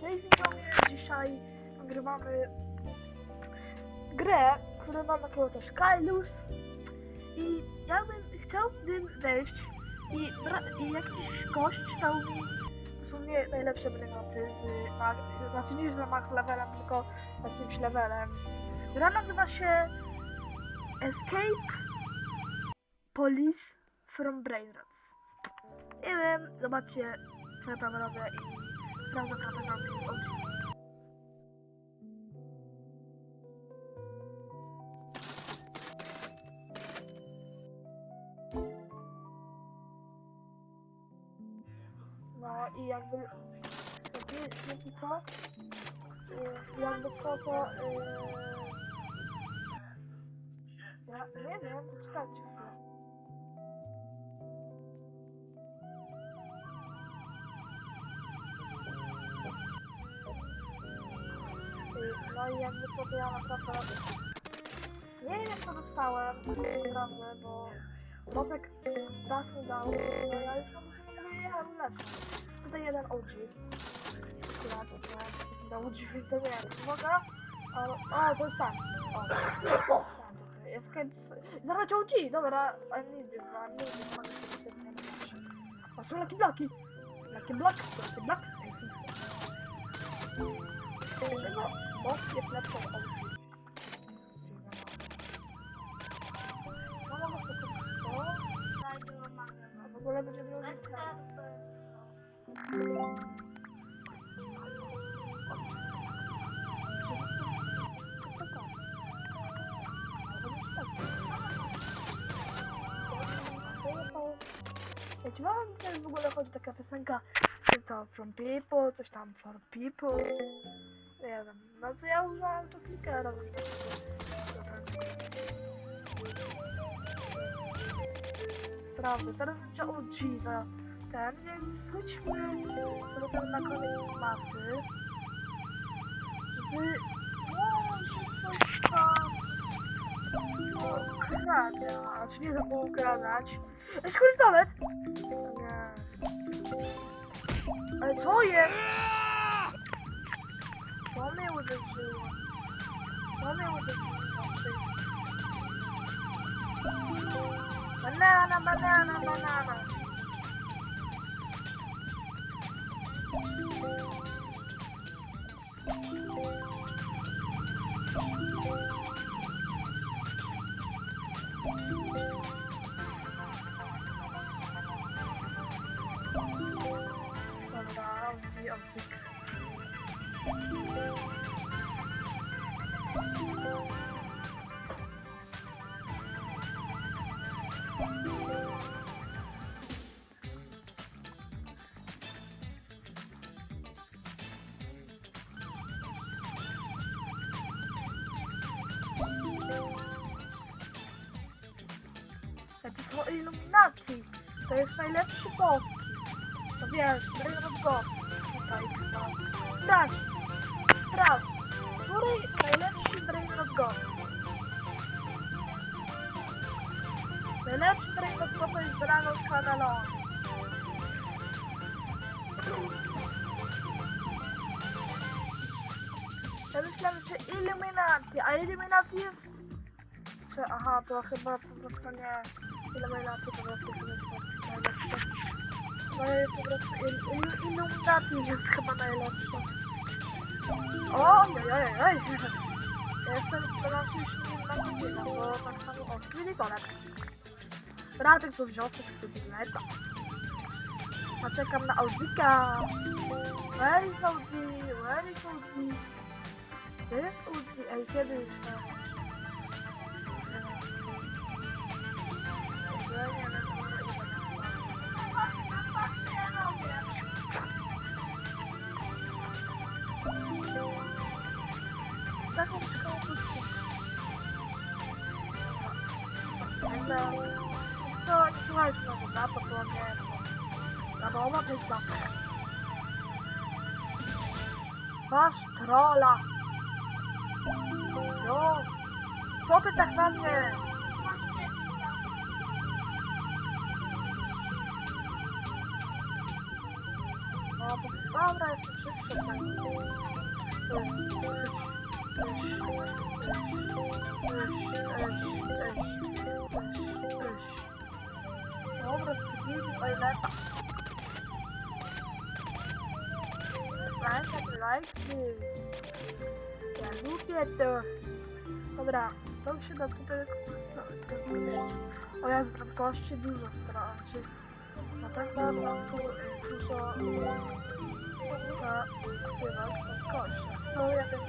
Cześć widzowie, dzisiaj nagrywamy grę, którą mam takiego też Kailus i ja bym chciałbym wejść i, i jakiś gość dał mi dosłownie najlepsze przedmioty z mag, znaczy nie z max levelem, tylko z jakimś levelem. Gra nazywa się Escape Police from Brainrot. Nie wiem, zobaczcie co ja tam robię i No i jakby jakby, jakby co? Y, Jakby co to yy... Ja nie wiem, to No i jakby co to ja naprawdę nie wiem co dostałem, naprawdę, bo Botek raz mi dał, no ja już mam nie mam lepszy. Tutaj jeden OG. Akurat, no, dał drzwi, to nie wiem, mogę? O, o, to jest tak. O, jest chęć- Zaraz OG, dobra, a nie wiem, a nie wiem, a są Lucky Blocki. Lucky Block, Lucky Block. Dlaczego boss jest lepszy od? No sobie to, a w ogóle będzie miał Ja ci wam tutaj w ogóle chodzi taka piosenka, że to from people, coś tam for people. Nie wiem, no to ja używam to razy. Prawda, teraz będzie OG za ten, więc chodźmy do tego na koniec mapy. Żeby... No, że coś tam... Ukradać, nie za ukradać. Ej, skrytolet! Nie. Ale co jest? Co mnie uderzyło? Co mnie uderzyło? Banana, banana, banana. Dobra, To jest najlepszy boss. No wiesz, Brainrot Go. Tutaj chyba. Sprawdź. Sprawdź. Który najlepszy Brainrot Go? Najlepszy Brainrot Go to jest Dragon Canalon. Ja myślałem, że Illuminati, a Illuminati jest... Aha, to chyba po prostu nie... Illuminati po prostu jest po prostu il, Illuminati jest chyba najlepsza. O, oj, oj, oj. Jestem teraz już nie na godzina, bo tak samo o, Twilitorek. Radek tu wziął coś interneta. A czekam na Audika. Where is Audi? Where is Audi? Gdzie jest Audi? Ej, kiedy już tam? Ja nie wiem, Taką szkołę puszczę. No, to nie słuchajcie znowu na to, bo nie Na jest zawsze. Masz trolla. No, co ty tak na mnie? No, bo Dobra, jeszcze wszystko tak. Dobra, Ja lubię to. Dobra, to się da tutaj... no, O ja prędkości dużo straci. Na pewno mam tu dużo... Na aktywać prędkości. No ja też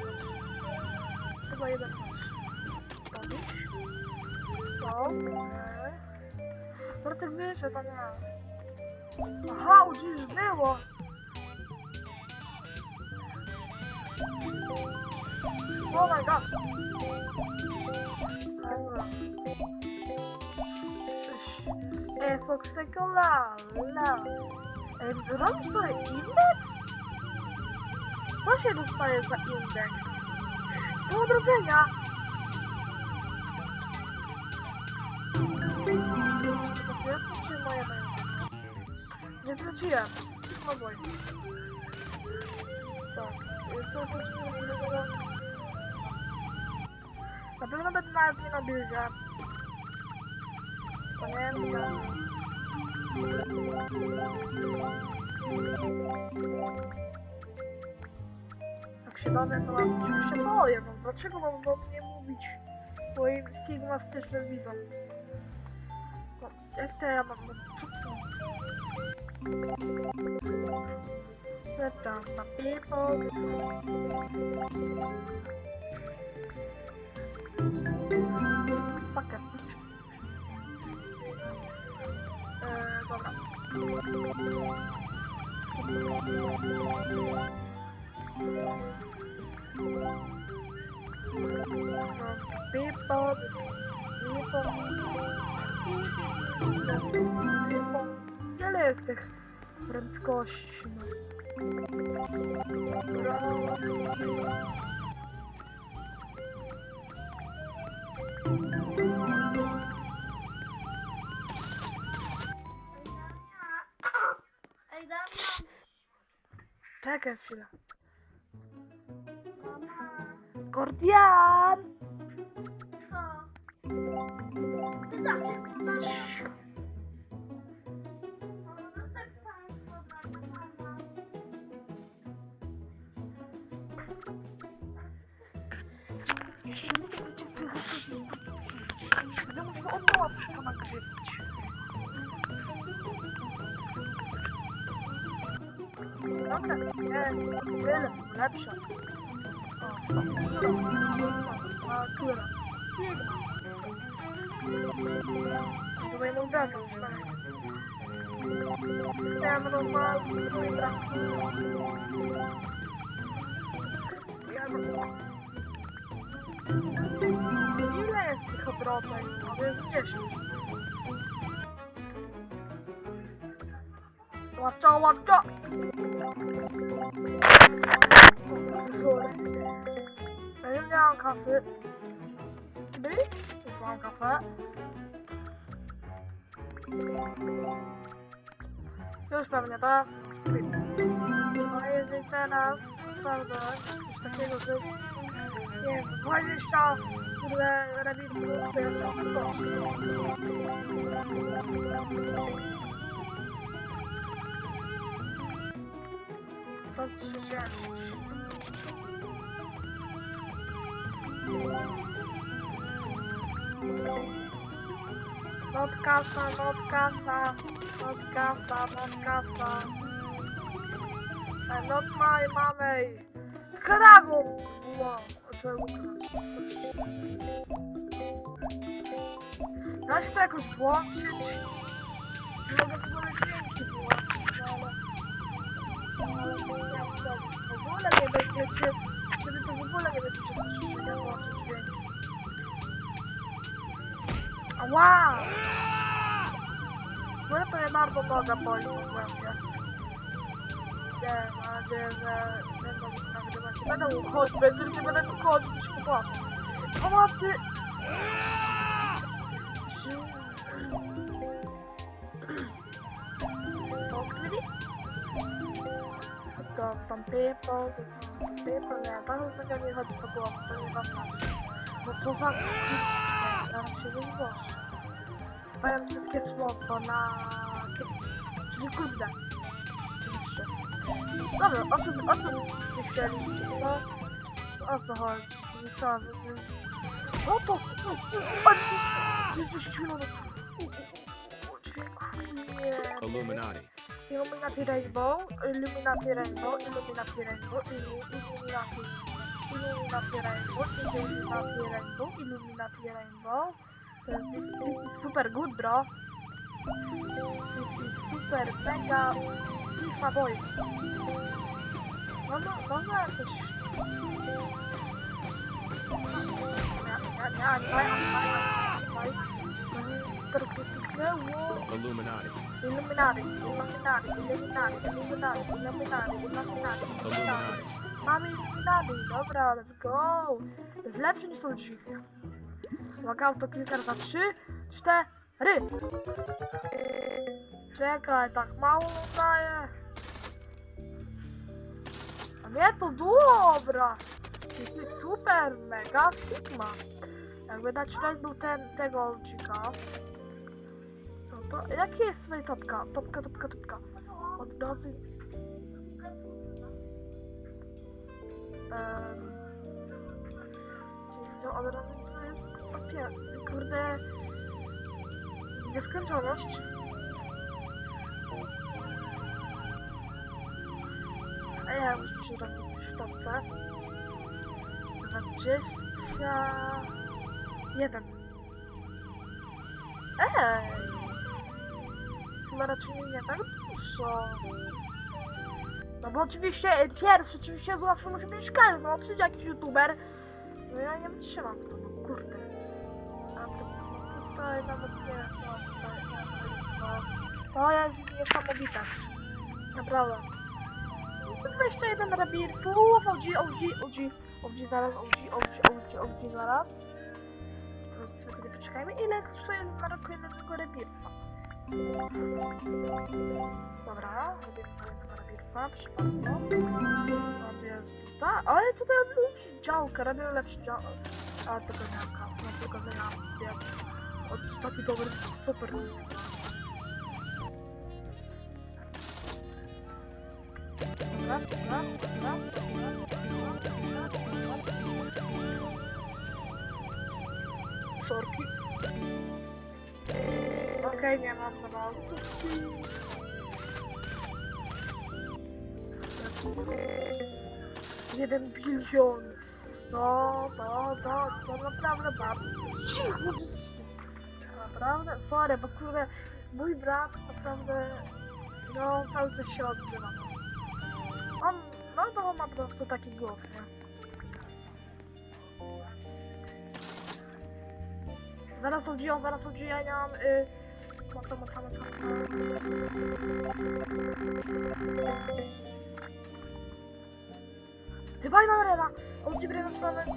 Chyba jeden Robić. Okej. Dobra, ty wyszedł, a nie. Aha, już było. Oh my god. E, Foxego la, la. E, robisz sobie indeks? Co się dostaje za indeks? Do odrodzenia. Czy moje? Nie wróciłem. No boj. To to Na pewno będę nawet nie na biurze. Pamiętam. Się bawię, to mam się boję. No, dlaczego mam do mnie mówić moim stigmatycznym widzom? No, jak to ja mam? No, co to? Na people. Pakiet. Eee, dobra. People, Wiele jest tych prędkości. No. Ej, Damian! Czekaj chwilę. Kordian! Co? Ty zawsze Ile jest tych obrotów? To jest 10. Łapcza, łapcza! Ja już nie mam kasy. Ty? Już mam kafę. Już pewnie, tak? No jeżeli teraz, prawda, coś takiego, że nie wiem, 20 kurde rabitów, to jest to. To trzy Not kasa, not kasa, not kasa, not my mommy. Karawu! Wow, Da się to jakoś włączyć? Nie mogę tego na zdjęcie włączyć, ale... Ale to nie wiem. W ogóle nie będziecie... Wtedy to w ogóle nie słyszeć, jak włączyć dźwięk. Ała! Może to nie bardzo noga boli w głębie. Nie, mam nadzieję, że będą nagrywać. Będę uchodzić, będę, nie będę tu chodzić po prostu. Pomocy! Odkryli? to są people, to są people, nie, bardzo tego nie chodzi po głowie, to nie ważne. No co za... Zaraz się wyzwosz. Powiem wszystkie słowo na... Czyli kurde. Oczywiście. Dobra, o co, o co wy chcieliście, co? O co chodzi? Co? wy- wy- O to! O, o, o, Jezus, świetnie. Dziękuję. Illuminati. Illuminati Rainbow, Illuminati Rainbow, Illuminati Rainbow, Illu- Illuminati, Illuminati Rainbow, Illuminati Rainbow, Illuminati Rainbow. This is, this is super good, bro. This is super mega FIFA boy. Można, można jakieś... Nie, nie, nie, nie, nie, nie, nie, nie, Illuminati. Illuminati, Illuminati, Illuminati, Illuminati, Illuminati, Illuminati, Mamy Illuminati, dobra, let's go. Jest lepsze niż są drzwi. Uwaga, to kilka za trzy, cztery. Czekaj, tak mało daje. A nie, to dobra. To jest super, mega sigma. Jakby dać był ten, tego odcika. No to, jaki jest tutaj topka? Topka, topka, topka. Od razu... Um, czyli od razu papier. Kurde... Nieskończoność. A ja już topce. Dwadzieścia... Jeden. Ej! Chyba raczej nie tak dużo. No bo oczywiście e, pierwszy oczywiście zawsze musi mieć każdy, no przyjdzie jakiś youtuber. No ja nie wytrzymam tego, no kurde. A to no, tutaj nawet nie wiem, co tutaj no, to jest niesamowite. Naprawdę. 21 rabirków, OG, OG, OG, OG zaraz, OG, OG, OG, OG zaraz. To sobie poczekajmy, ile kosztuje na roku jednego rabirka. Dobra, robię bardzo. Robię tutaj, ale tutaj lepszy działkę, robię lepszy dział... A, tego działka, no tego zmieniam, wiem. O, taki dobry, super. Jeden bilion. No, to, to, to naprawdę bardzo cicho. Naprawdę, sorry, bo kurde, mój brat naprawdę, no, cały czas się odzywa. On, no to on ma po prostu taki głos, nie? Zaraz odżyją, zaraz odżyją, ja mam, y... Mocno, mocno, mocno. Dywajna arena! Od ciebie na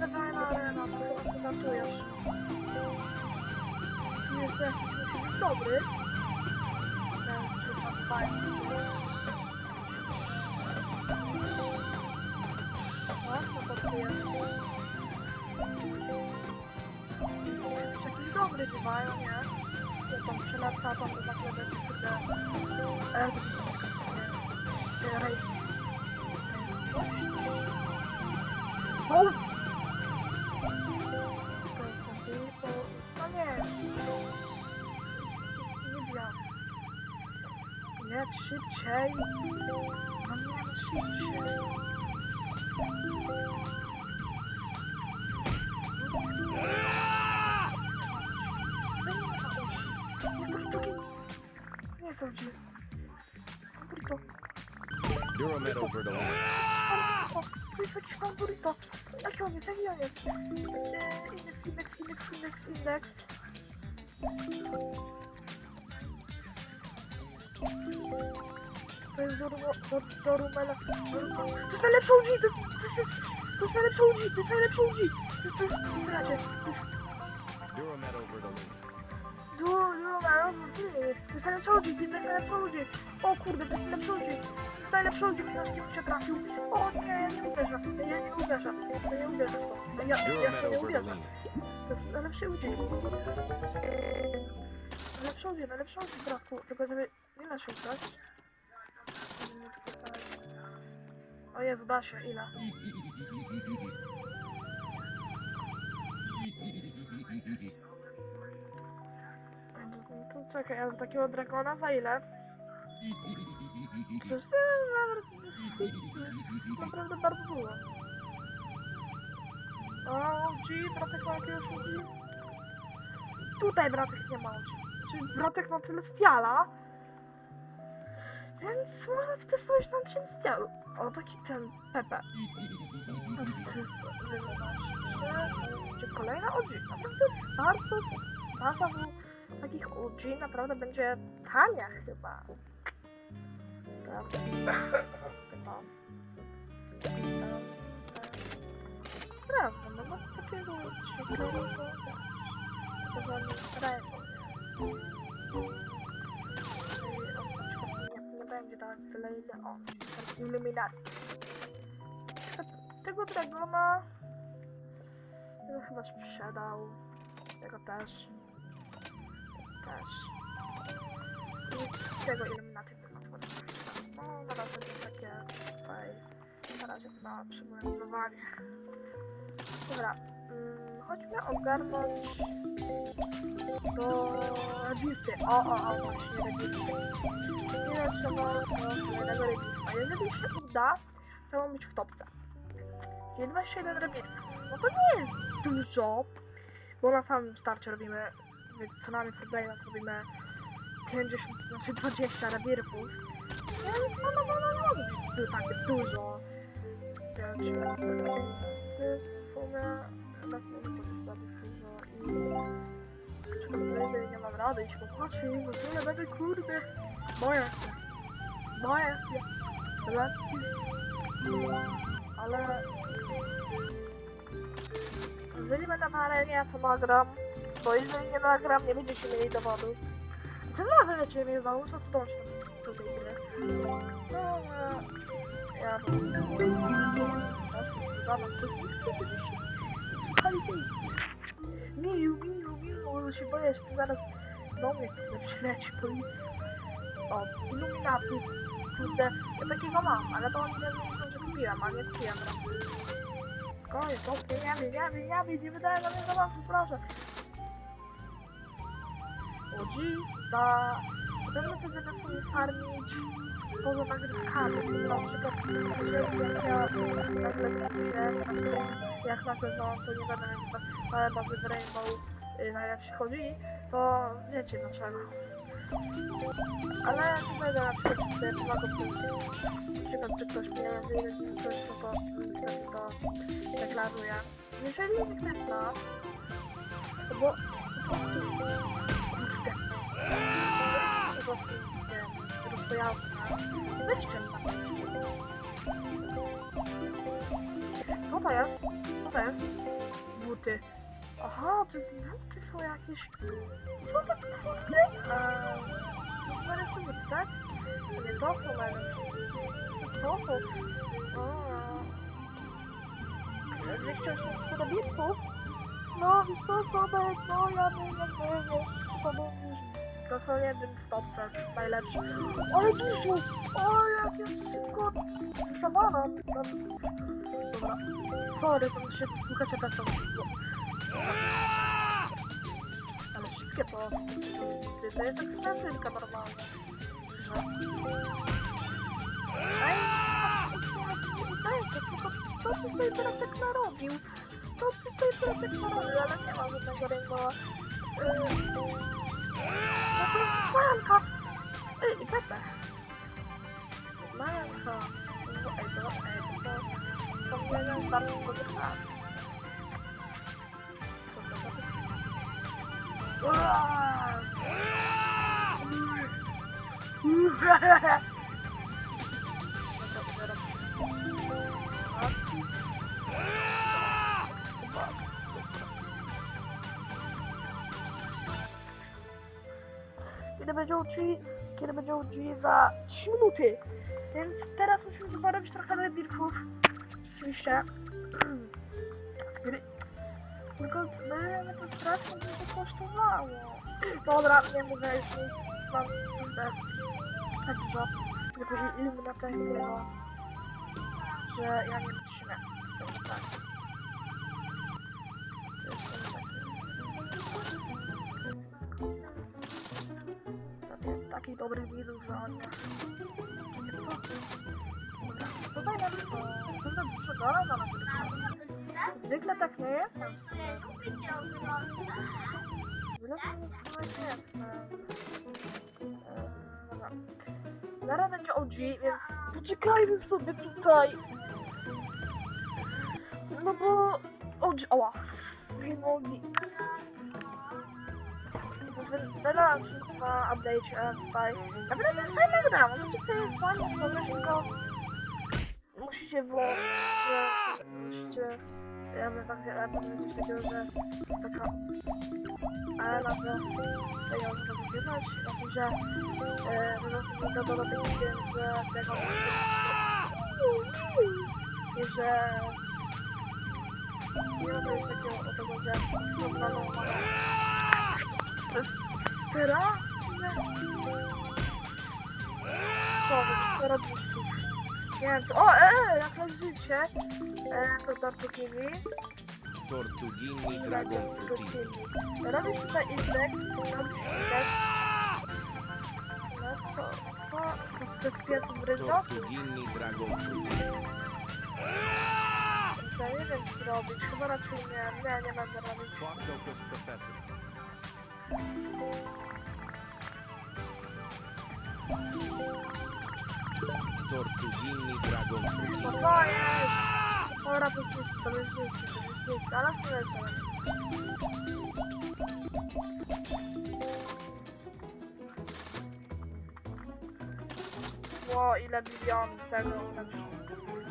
dywajna arena, to chyba startujesz. Jest to jakiś musi być dobry. No. Jakiś dobry dywajna, nie? Ja tam przylata, tam to nagle będzie kurde... E, nie, rejs. O! No nie. Nie wiem. Nie, szybciej. No nie, szybciej. Nie są ci. Burrito. Euromed over to jakiś pan burrito. Jest? Eee, Indeks, indeks, indeks, indeks, indeks. To jest do, do, do rumela. To jest najlepszy OG! To, to, jest, to jest najlepszy OG! To jest najlepszy OG! To jest, to jest, to jest, no ty, jest najlepszy jest najlepszy ludzi. O kurde, to jest najlepszy ludzi. To jest najlepszy ludzi, który nas się trafił. O nie, ja nie uderzę, ja nie ja nie uderzę w to. Ja, ja, ja to nie. Deline. To jest najlepszy ludzi. Najlepszy ludzi, najlepszy ludzi, braku. Tylko żeby nie da się grać. O Jezu, da się, ile? No to czekaj, a z takiego dragona za ile? Przecież to naprawdę bardzo dużo. O, OG, bratek ma jakiegoś OG? Tutaj bratek nie ma. Czyli bratek ma Celestiala. Więc może testować na Celestialu. O, taki ten Pepe. Czy kolejna OG? Naprawdę bardzo, bardzo takich OG naprawdę będzie tania chyba. Prawda? Chyba. Prawda, no bo takiego ciekawego to. Nie, nie będzie dawać tyle ile on. Ten Illuminati. Tego Dragona ja chyba sprzedał. Tego też. I tego Illuminati bym otworzył. No, na razie to takie tutaj. Na razie na przygotowanie. Dobra. Mm, chodźmy ogarnąć do Rebirty. O, o, o, właśnie Rebirty. Nie trzeba do kolejnego Rebirta. Jeżeli się uda, to mam być w topce. Czyli 21 Rebirtów. No to nie jest dużo, bo na samym starcie robimy, w co nami Fortnite robimy 50, znaczy 20 Rebirtów. Więc no, no, no, no, no, to jest takie dużo. Ja ci w sumie tak jest dużo i czy nie mam rady iść popatrzeć, w ogóle będę kurde. Boję się. Lekki. Ale jeżeli będę na arenie, to nagram. Bo jeżeli nie nagram, nie będziecie mieli dowodu. Może będziecie mieli dowodu, to co dość do tej gry. No, e, ja Miu, miu, miu, się boję, że zaraz do mnie przyleci policja. O, iluminaty. Kurde, ja takiego mam, ale to nie wiem, że kupiłem, a nie kupiłem. Koniec, to nie nie wiem, nie wiem, nie wydaje na mnie zabawy, proszę. Łodzi, na... Będę to sobie farmić poza nagrywkami, na przykład jeżeli ja nagle kupię, jak na pewno to nie będę mieć bazy w Rainbow y, najlepszych chodzi, to wiecie dlaczego. Ale nie będę na przykład pomagał Na przykład, czy ktoś mnie jeżeli coś, to to, to, deklaruję. Jeżeli nie ktoś zna, to bo po nie wiem, na Co to jest? Co to jest? Buty. Aha, to buty są jakieś... Co to buty? Eee, to buty, tak? Nie, to są najlepsze. To są... Aaa. 280 robitków? No, wiesz co, Sobek, no ja bym jak było, to był to są jeden w topce, najlepszy. Ale dużo! O, jakie szybko! Szabana! Dobra. Sorry, to się słuchacie tak to Ale wszystkie to... To jest ekstresywka normalna. Ej, co ty tutaj teraz tak narobił? Co ty tutaj teraz tak narobił? Ale nie ma żadnego. No to Bangkok! Ay, iba ba? Bangkok! Ito, ito, ito. Kung yan ang parang magkakap. Wow! Będzie OG, kiedy będzie OG za 3 minuty. Więc teraz musimy porobić trochę rebirków. Oczywiście. Tylko my to strasznie by to kosztowało. Dobra, nie mówię już nic. Mam kurde. Tak dużo. Nie później illuminata takiego. Że ja nie wytrzymam. Tak. Takich dobrych widów, że oni... Tutaj mam to... Tutaj dużo gola na nas. Zwykle tak nie jest. Zwykle tak nie jest. Dobra. Zaraz będzie OG, więc poczekajmy sobie tutaj. No bo... OG... Oła. Wiem OG. Na update e, tutaj. Naprawdę to jest gra, możecie sobie fajnie zrobić, tylko musicie że musicie, ja bym tak ja bym że taka arena, że pieniądze do wygrywać, taki, że e, po prostu do do tych pieniędzy tego i że nie ma czegoś takiego o tego, że normalną to teraz? Co, co robisz? Nie wiem, co... O, e, jak leżycie, e, to Dartukini. Tortugini Dragon Frutti. Robisz tutaj indeks, robisz indeks. No to, to, to jest pierwszy ryzo. Tortugini Dragon Frutti. Ja nie wiem co robić, chyba raczej nie, nie, nie będę robić. Quactopus Professor. Tortugini Dragon. No to jest! Pora to jest, to jest to jest nic, ale to jest Ło, ile milionów tego ulepszam.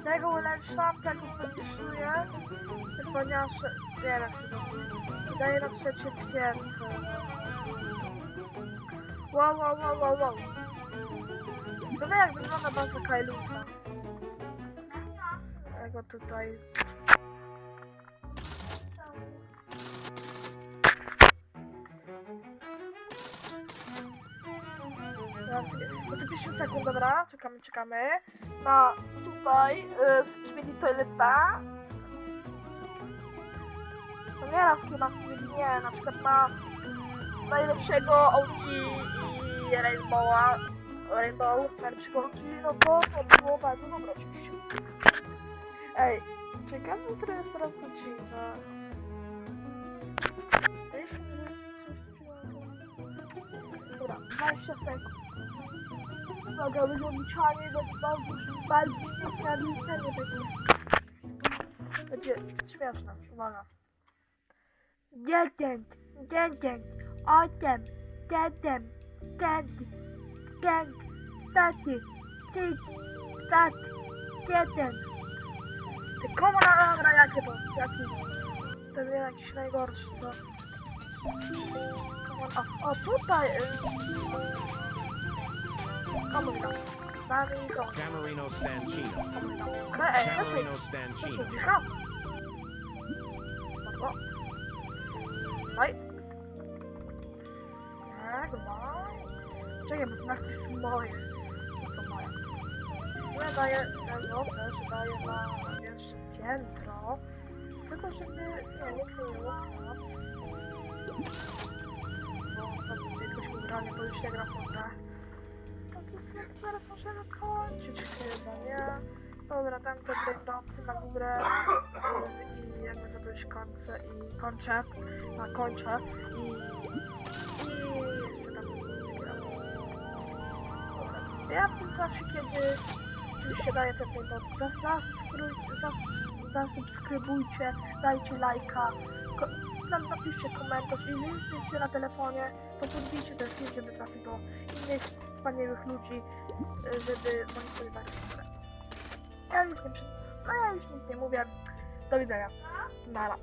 Tego ulepszam, tego podpisuję, ponieważ, nie wiem, czy daje na trzecie piętro. Wow, wow, wow, wow, wow. Wie jak wygląda baza Kailusa. Tego tutaj. No to 10 sekund, dobra, czekamy, czekamy. Na tutaj, y, skibidi toileta. No nie na skibidi, nie, na przykład na najlepszego OG i Rainbowa. Rainbow, najlepszego OG, no to to było bardzo dobre oczywiście. Ej, ciekawe, która jest teraz godzina. Dobra, 20 sekund. Uwaga, wyglądanie będzie bardzo, bardzo nieśmiawice, nie będzie. Będzie śmieszne, uwaga. 10, 10, 8, 7, 5, 5, 4, 3, 4, 1. Ty komu na dobra, jakie to? Jaki? To jest jakiś najgorszy, to. Come on, o, o tutaj! y, Komu tam? Nami komu? Camerino Stancino. Komu tam? Ale ej, chodź Camerino Stancino. Ja daję, no też daję na pierwsze piętro. Tylko żeby, nie, nie. Bo to ktoś mi granie, to już nie gra w. No to sobie zaraz możemy kończyć chyba, nie? Dobra, tam te breakdowny na górę i jakby to już kończę i kończę, a kończę i, i jeszcze tam. Ja w tym czasie, kiedy daję te breakdowny, zasubskrybujcie, zas- zasubskrybujcie, dajcie lajka, napiszcie komentarz i jeśli na telefonie, to podbijcie ten film, żeby trafił do innych wspaniałych ludzi, żeby monitorować. Ja już nie, no ja już nic nie mówię. Do widzenia. Nara.